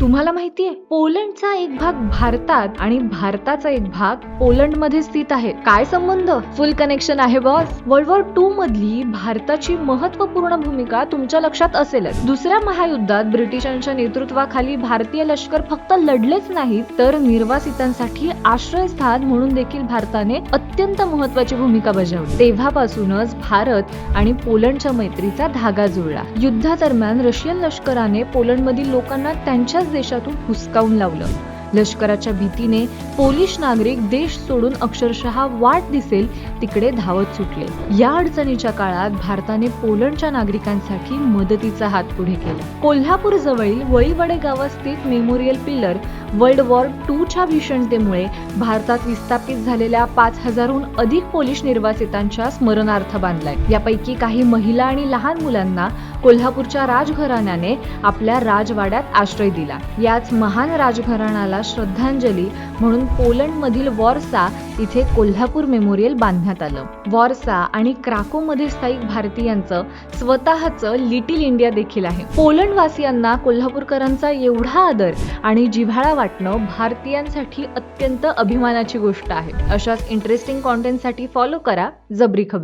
तुम्हाला माहितीये पोलंडचा एक भाग भारतात आणि भारताचा एक भाग पोलंडमध्ये स्थित आहे. काय संबंध? फुल कनेक्शन आहे बॉस वर्ल्ड वॉर टू मधली भारताची महत्त्वपूर्ण भूमिका तुमच्या लक्षात असेलच. दुसऱ्या महायुद्धात ब्रिटिशांच्या नेतृत्वाखाली भारतीय लष्कर फक्त लढलेच नाहीत तर निर्वासितांसाठी आश्रयस्थान म्हणून देखील भारताने अत्यंत महत्वाची भूमिका बजावली. तेव्हापासूनच भारत आणि पोलंडच्या मैत्रीचा धागा जुळला. युद्धादरम्यान रशियन लष्कराने पोलंडमधील लोकांना त्यांच्याच देशातून हुसकावून लावलं. लष्कराच्या भीतीने पोलिश नागरिक देश सोडून अक्षरशः वाट दिसेल तिकडे धावत सुटले. या अडचणीच्या काळात भारताने पोलंडच्या नागरिकांसाठी मदतीचा हात पुढे केला. कोल्हापूर जवळील वळीवडे गावात स्थित memorial pillar world war two च्या भीषणतेमुळे भारतात विस्थापित झालेल्या पाच हजारहून अधिक पोलिश निर्वासितांच्या स्मरणार्थ बांधलाय. यापैकी काही महिला आणि लहान मुलांना कोल्हापूरच्या राजघराण्याने आपल्या राजवाड्यात आश्रय दिला. याच महान राजघराण्याला श्रद्धांजली म्हणून पोलंडमधील वॉरसा वॉर्सा इथे कोल्हापूर मेमोरियल बांधण्यात आलं. वॉर्सा आणि क्राको मध्ये स्थायिक भारतीयांचं स्वतःचं लिटिल इंडिया देखील आहे. पोलंड वासियांना कोल्हापूरकरांचा एवढा आदर आणि जिव्हाळा वाटणं भारतीयांसाठी अत्यंत अभिमानाची गोष्ट आहे. अशाच इंटरेस्टिंग कॉन्टेंटसाठी फॉलो करा जबरी खबर.